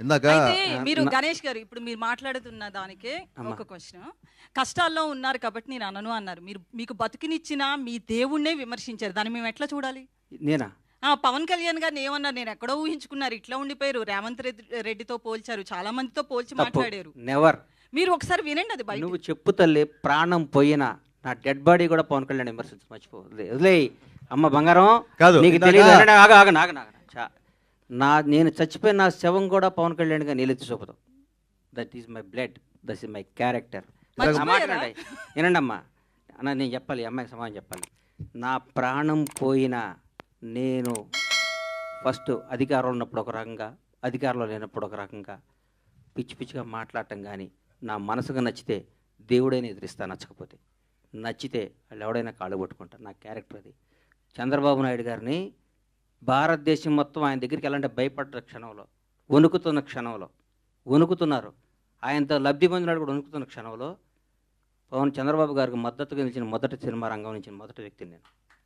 ఇందాక అయితే మీరు గణేష్ గారు ఇప్పుడు మీరు మాట్లాడుతున్న దానికే ఒక క్వశ్చన్ కష్టాల్లో ఉన్నారు కాబట్టి నేను అనను అన్నారు. మీరు మీకు బతుకునిచ్చిన మీ దేవుణ్ణే విమర్శించారు. దాన్ని మేము ఎట్లా చూడాలి? నేనా? ఆ పవన్ కళ్యాణ్ గారిని ఏమన్నారు? నేను ఎక్కడో ఊహించుకున్నారు. ఇట్లా ఉండిపోయారు. రేవంత్ రెడ్డి రెడ్డితో పోల్చారు. చాలా మందితో పోల్చి మాట్లాడారు. నెవర్ మీరు ఒకసారి వినండి అది బయట. నువ్వు చెప్పు తల్లి ప్రాణం పోయినా నా డెడ్ బాడీ కూడా పవన్ కళ్యాణ్ విమర్శించు మర్చిపో వదిలే- అమ్మ బంగారం కాదు, నీకు తెలియదు. ఆగ ఆగ నాగ నాగ నా నేను చచ్చిపోయిన నా శవం కూడా పవన్ కళ్యాణ్గా నీళ్ళెత్తి చూపదు. That is my blood that is my character? వినండి అమ్మా అన్న నేను చెప్పాలి అమ్మాయికి సమాధానం చెప్పాలి. నా ప్రాణం పోయినా నేను ఫస్ట్ అధికారంలో ఉన్నప్పుడు ఒక రకంగా అధికారంలో లేనప్పుడు ఒక రకంగా పిచ్చి పిచ్చిగా మాట్లాడటం కానీ నా మనసుకు నచ్చితే దేవుడైనా ఎదిరిస్తా నచ్చకపోతే. నచ్చితే వాళ్ళు ఎవడైనా కాళ్ళు పట్టుకుంటా నా క్యారెక్టర్ అది. చంద్రబాబు నాయుడు గారిని భారతదేశం మొత్తం ఆయన దగ్గరికి వెళ్ళాలంటే భయపడ్డ క్షణంలో. వణుకుతున్న క్షణంలో. వణుకుతున్నారు. ఆయనతో లబ్ధి పొందినాడు కూడా వణుకుతున్న క్షణంలో పవన్ చంద్రబాబు గారికి మద్దతుగా నిలిచిన మొదటి సినిమా రంగం నుంచి మొదటి వ్యక్తిని నేను.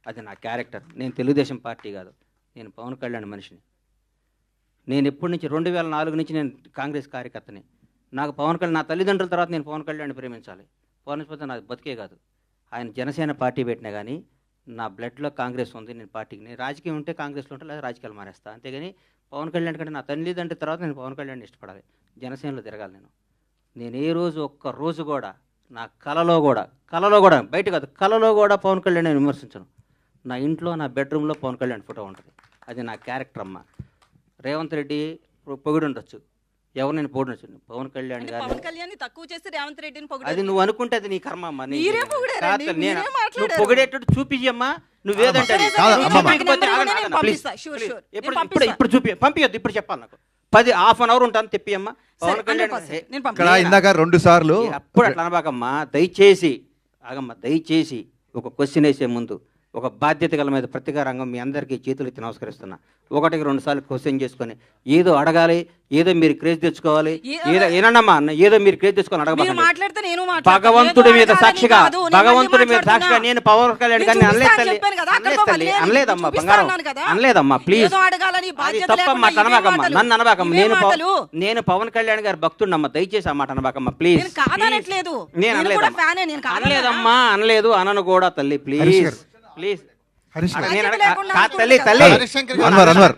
అది నా క్యారెక్టర్. నేను తెలుగుదేశం పార్టీ కాదు. నేను పవన్ కళ్యాణ్ మనిషిని. నేను ఎప్పటి నుంచి రెండు వేల నాలుగు నుంచి నేను కాంగ్రెస్ కార్యకర్తని. నాకు పవన్ కళ్యాణ్ నా తల్లిదండ్రుల తర్వాత నేను పవన్ కళ్యాణ్ ప్రేమించాలి. పవన్ పోతే నాకు బతికే కాదు. ఆయన జనసేన పార్టీ పెట్టినా కానీ నా బ్లడ్లో కాంగ్రెస్ ఉంది నేను పార్టీకి నేను రాజకీయం ఉంటే కాంగ్రెస్లో ఉంటే లేదా రాజకీయాలు మానేస్తా అంతేగాని పవన్ కళ్యాణ్ కంటే నా తల్లిదండ్రుల తర్వాత నేను పవన్ కళ్యాణ్ ఇష్టపడాలి. జనసేనలో తిరగాలి నేను. నేను ఏ రోజు ఒక్క రోజు కూడా నా కలలో కూడా కలలో కూడా బయట కాదు కలలో కూడా పవన్ కళ్యాణ్ నేను విమర్శించను. నా ఇంట్లో నా బెడ్రూమ్లో పవన్ కళ్యాణ్ ఫోటో ఉంటుంది. అది నా క్యారెక్టర్ అమ్మ. రేవంత్ రెడ్డి పొగిడి ఉండొచ్చు ఎవరు నేను పొగిడొచ్చు పవన్ కళ్యాణ్ గారిని పవన్ కళ్యాణ్ తక్కువ చేసి రేవంత్ రెడ్డిని అది పొగిడారు నువ్వు అనుకుంటే అది నీ కర్మ అమ్మా నీ- మీరే పొగిడారండి, కాదు, నేను- మీరే నువ్వు మాట్లాడారు. పొగిడేటట్టు చూపించమ్మా నువ్వేదంటే అది. కాదు, నువ్వు అమ్మమ్మ. చూపించకపోతే నాకు ఆగండి, నెంబర్ ఆగండి, ఇవ్వండి, please, పంపిస్తా, sure, please. sure. ఇప్పుడు నేను ఇప్పుడు పంపిస్తా. ఇప్పుడు చూపి పంపించద్దు ఇప్పుడు చెప్పాలి నాకు పది హాఫ్ అన్ అవర్ ఉంటాను తెప్పియమ్మా పవన్ కళ్యాణ్ 100% హే, నేను ఇక్కడ పంపిస్తా. ఇందాక రెండు సార్లు అప్పుడు అట్లా అనబాకమ్మా దయచేసి ఆగమ్మా దయచేసి ఒక క్వశ్చన్ వేసే ముందు ఒక బాధ్యత గల మీద ప్రతిగా రంగం మీ అందరికీ చేతులు ఎత్తి నమస్కరిస్తున్నా ఒకటికి రెండు సార్లు క్వశ్చన్ చేసుకొని ఏదో అడగాలి ఏదో మీరు క్రేజ్ తెచ్చుకోవాలి ఏదో ఏనమ్మా అన్న ఏదో మీరు క్రేజ్ తెచ్చుకొని మీరు అడగబాకండి మాట్లాడితే నేను మాట్లాడతా. భగవంతుడి మీద సాక్షిగా భగవంతుడి మీద సాక్షిగా. నేను పవన్ కళ్యాణ్ నేను గారిని అనలేదు తల్లి అనలేదమ్మా బంగారం. అనలేదమ్మా ప్లీజ్ తప్పమ్మా అనబాకమ్మా. నన్ను అనబాకమ్మ నేను. నేను పవన్ కళ్యాణ్ గారు భక్తుడినమ్మా దయచేసి ఆ మాట అనబాకమ్మా ప్లీజ్ నేను అనలేదమ్మా ఫ్యానే, నేను కాదనలా. అనలేదమ్మా అనలేదు అనను కూడా తల్లి ప్లీజ్. ప్లీజ్. తల్లి తల్లి. అన్వర్ అన్వర్.